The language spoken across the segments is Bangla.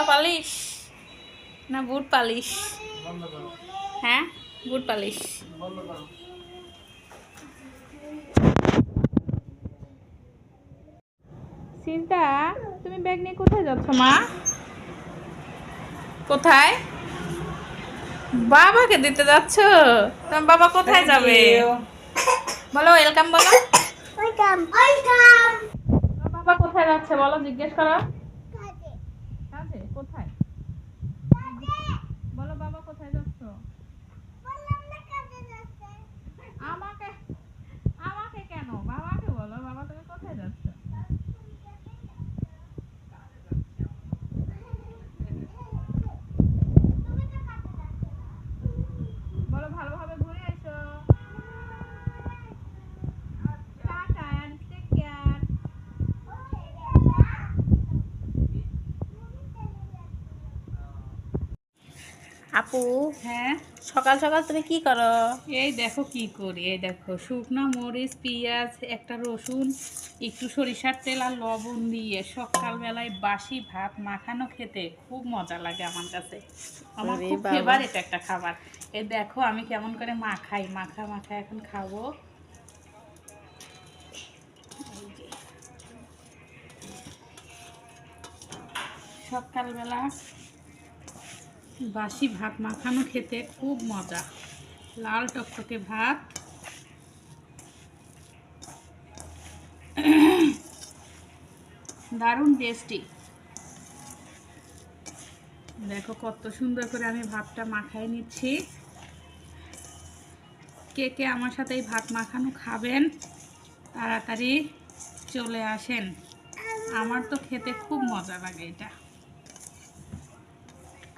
জুতা পালিশ না বুট পালিশ হ্যাঁ বুট পালিশ সিনটা তুমি ব্যাগ নিয়ে কোথায় যাচ্ছ মা? কোথায়? বাবাকে দিতে যাচ্ছ? তোমার বাবা কোথায় যাবে? বলো ওয়েলকাম বলো। তোমার বাবা কোথায় যাচ্ছে বলো জিজ্ঞেস করো কাজে কোথায় বলো বাবা কোথায় যাচ্ছ আমাকে আমাকে কেন বাবাকে বলো বাবা তুমি কোথায় যাচ্ছ বলো ভালোভাবে ঘুরে এসো টাটা and take care. আপু হ্যাঁ? সকাল সকাল তুমি কি করো? এই দেখো কি করি এই দেখো শুকনো মরিচ পেঁয়াজ একটা রসুন একটু সরিষার তেল আর লবণ দিয়ে সকালবেলায় বাসি ভাত মাখানো খেতে খুব মজা লাগে আমার কাছে। আমার খুব ফেভারিট একটা খাবার। এই দেখো আমি কেমন করে মাখাই মাখা মাখা এখন খাব। সকালবেলা বাসি ভাত মাখানো খেতে খুব মজা। লাল টকটকে ভাত। দারুণ টেস্টি দেখো কত সুন্দর করে আমি ভাতটা মাখাই নিচ্ছি। কে কে আমার সাথে এই ভাত মাখানো খাবেন, তাড়াতাড়ি চলে আসেন। আমার তো খেতে খুব মজা লাগে এটা।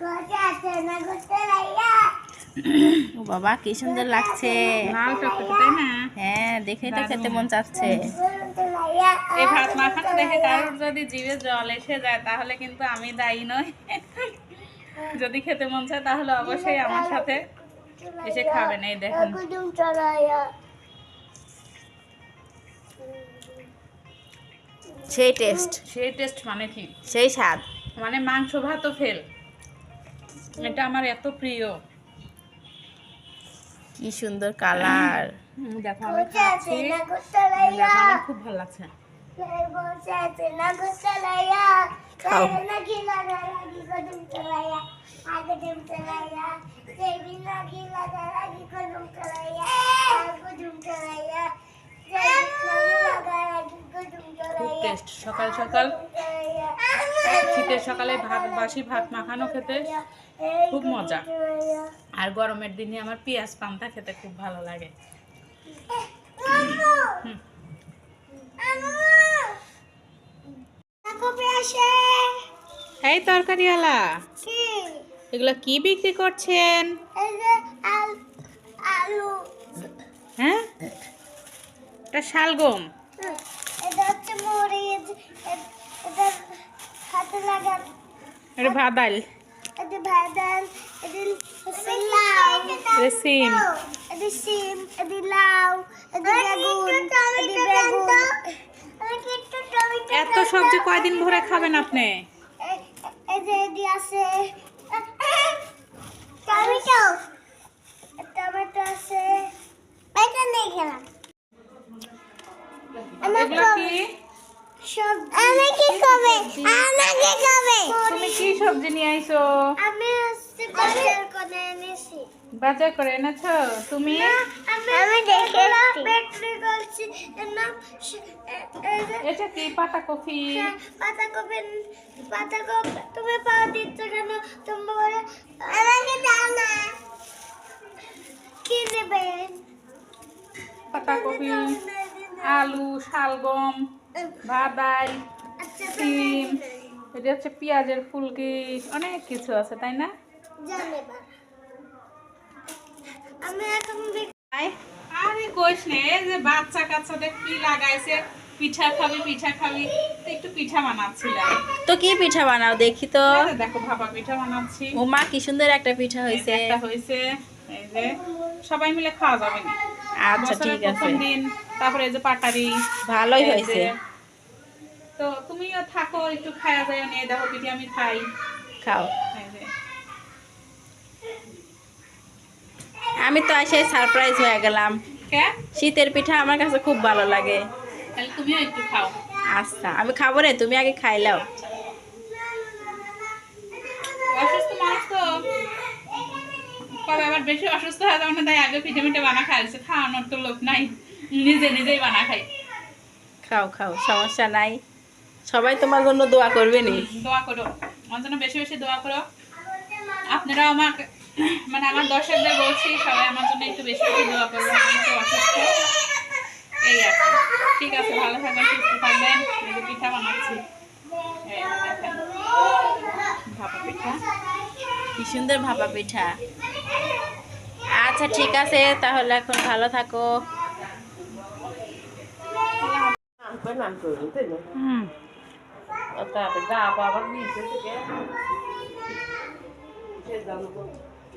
ও বাবা কি সুন্দর লাগছে। লাল টকটকে তাই না? হ্যাঁ দেখেই তো খেতে মন চাচ্ছে। এই ভাত মাখানো দেখে কারোর যদি জিভে জল এসে যায় তাহলে কিন্তু আমি দায়ী নই। যদি খেতে মন চায় তাহলে অবশ্যই আমার সাথে এসে খাবেন এই দেখুন। সেই টেস্ট। সেই টেস্ট মানে কি? সেই স্বাদ। মানে মাংস ভাতও ফেল এটা আমার এত প্রিয়। কি সুন্দর কালার। দেখো আমার খুব ভালো লাগছে। খুব টেস্ট সকাল সকাল শীতের সকালে ভাত বাসি ভাত মাখানো খেতে। খুব মজা। আর গরমের দিনে আমার পেঁয়াজ পান্তা খেতে খুব ভালো লাগে। এই তরকারিওয়ালা এগুলো কি বিক্রি করছেন? হ্যাঁ? এটা শালগম এটা ভাদাল। এটা ভাদাল এটা হচ্ছে লাউ এটা সিম এটা সিম এটা লাউ এটা বেগুন এটা বেগুন এত সবজি কয়দিন ধরে খাবেন আপনি? এই আছে টমেটো। টমেটো আছে। এটা নিয়ে খেলাম। এগুলো কি? সব আমি কি খাবে আমাকে তুমি কি সবজি নিয়ে আইছো? বাজার করে এনেছি। বাজার করে এনেছো? তুমি? আমি পাতা কফি তুমি পা দিচ্ছ কেন? তুমি বলে আমাকে দাও না। কি নেবেন পাতা কফি আলু শালগম ভাদাল আচ্ছা সিম এটা হচ্ছে পেঁয়াজের ফুলকি। অনেক কিছু আছে তাই না? জানেবা আমি এখন বিক- আরে কইস নে যে বাচ্চা কাচ্চাদের কি লাগাইছে পিঠা খাবি পিঠা খাবি একটু পিঠা বানাচ্ছিলাম। তো কি পিঠা বানাও দেখি তো। দেখো ভাপা পিঠা বানাচ্ছি। ও কি সুন্দর একটা পিঠা হয়েছে। একটা হয়েছে এই যে সবাই মিলে খাওয়া যাবে না। আচ্ছা ঠিক আছে। দিন তারপরে এই যে পাটারি ভালোই হয়েছে। তো তুমিও থাকো একটু খাওয়া যায় নিয়ে দেখো পিঠে আমি খাই। খাও এই যে। আমি তো এসে সারপ্রাইজ হয়ে গেলাম। শীতের পিঠা আমার কাছে খুব ভালো লাগে। তুমিও একটু খাও। আচ্ছা আমি খাব রে তুমি আগে খাইলাও কবে আবার বেশি অসুস্থ হয় তখন তাই আগে পিঠে মিঠে বানা খাইছে খাওয়ানোর তো লোক নাই। নিজে নিজেই বানা খাই খাও খাও সমস্যা নাই। সবাই তোমার জন্য দোয়া করবে নি? দোয়া করো। আমার জন্য বেশি বেশি দোয়া করো। আপনারাও আমাকে মানে আমার দর্শকদের বলছি সবাই আমার জন্য একটু বেশি বেশি দোয়া করবেন আমি একটু অসুস্থ। এই আর ঠিক আছে ভালো থাকবেন সুস্থ থাকবেন। পিঠা বানাচ্ছি। যে। ভাপা পিঠা। কি সুন্দর ভাপা পিঠা। আচ্ছা ঠিক আছে তাহলে এখন ভালো থাকো। হুম।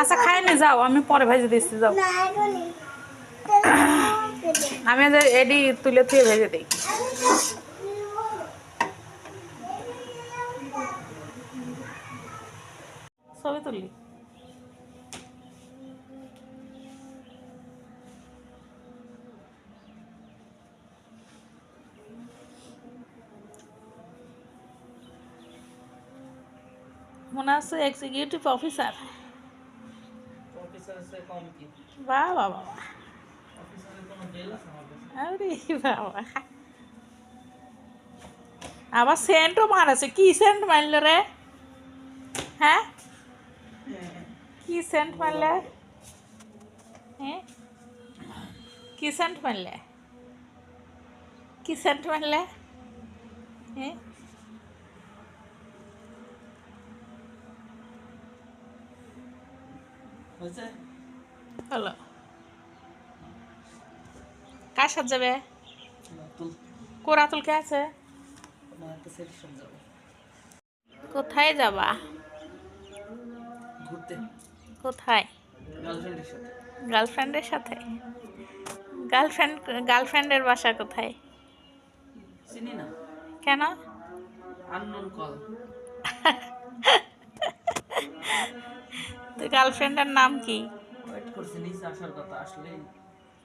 আচ্ছা খাই নি যাও আমি পরে ভেজে দিচ্ছি যাও। আমি এডি তুলে তুলে ভেজে দিই। ছবি তুলি। মনে আছে এক্সিকিউটিভ অফিসার বাহ বাবা আরে বাবা আবার সেন্টও মারাছে কি সেন্ট মারল রে হ্যাঁ কি সেন্ট মারলে হ্যাঁ কি সেন্ট মারলে কি সেন্ট মারলে হ্যাঁ হলো। কার সাথে যাবে? কোরাতুল। কে আছে? কোথায় যাবা? ঘুরতে। কোথায়? গার্লফ্রেন্ডের সাথে। গার্লফ্রেন্ডের সাথে? গার্লফ্রেন্ড গার্লফ্রেন্ডের বাসা কোথায়? চিনি না। কেন? আননোন কল তো গার্লফ্রেন্ডের নাম কি? করছি নিচে আসার কথা আসলে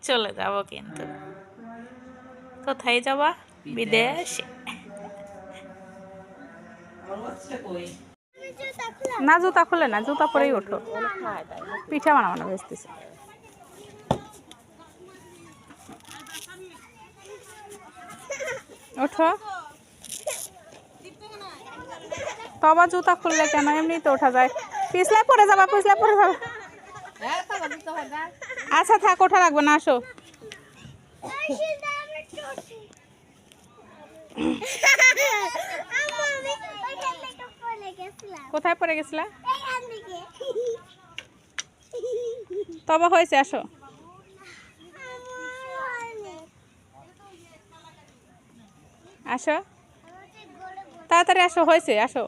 চলে যাব কিন্তু। কোথায় যাবা? বিদেশে। না জুতা খুলে না জুতা পরেই ওঠো। পিঠা বানাবো বেচতেছে। ওঠো। তো আবার জুতা খুললে কেন? এমনি তো ওঠা যায়। পিছলে পরে যাবা পিছলে পরে যাবা। আচ্ছা থাক ওঠা লাগবে না আসো। কোথায় পড়ে গেছিলা? তবে হয়েছে আসো। আসো। তাড়াতাড়ি আসো হয়েছে আসো।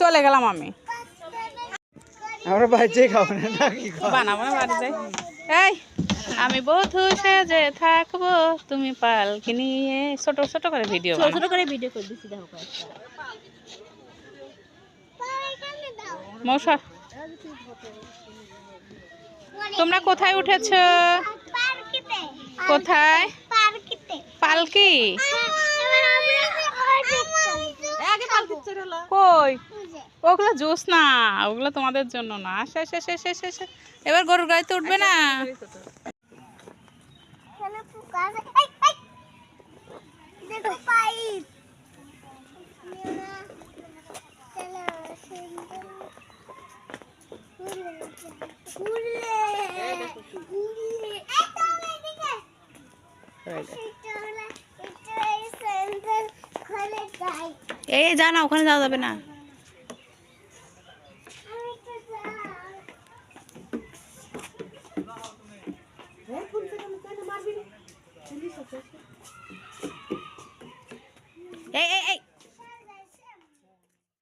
চলে গেলাম আমি। আমরা খাব না নাকি বানাবো না বাড়ি যাই এই আমি বধু সেজে থাকব তুমি পালকি নিয়ে ছোট ছোট করে ভিডিও ছোট করে ভিডিও করে দেখো মৌসা তোমরা কোথায় উঠেছো? কোথায়? পালকি? পার্কিতে কই? ওগুলো জুস না ওগুলো তোমাদের জন্য না। শেষ আসে এবার গরুর গাড়িতে উঠবে না এখানে পোকা আছে এই, এই। দেখো পাইপ চলো সুন্দর উড়ে উড়ে উড়ে এই তো এদিকে এটা হলো এটা এই স্যান্ডেল খুলে যাই এই যা না ওখানে যাওয়া যাবে না।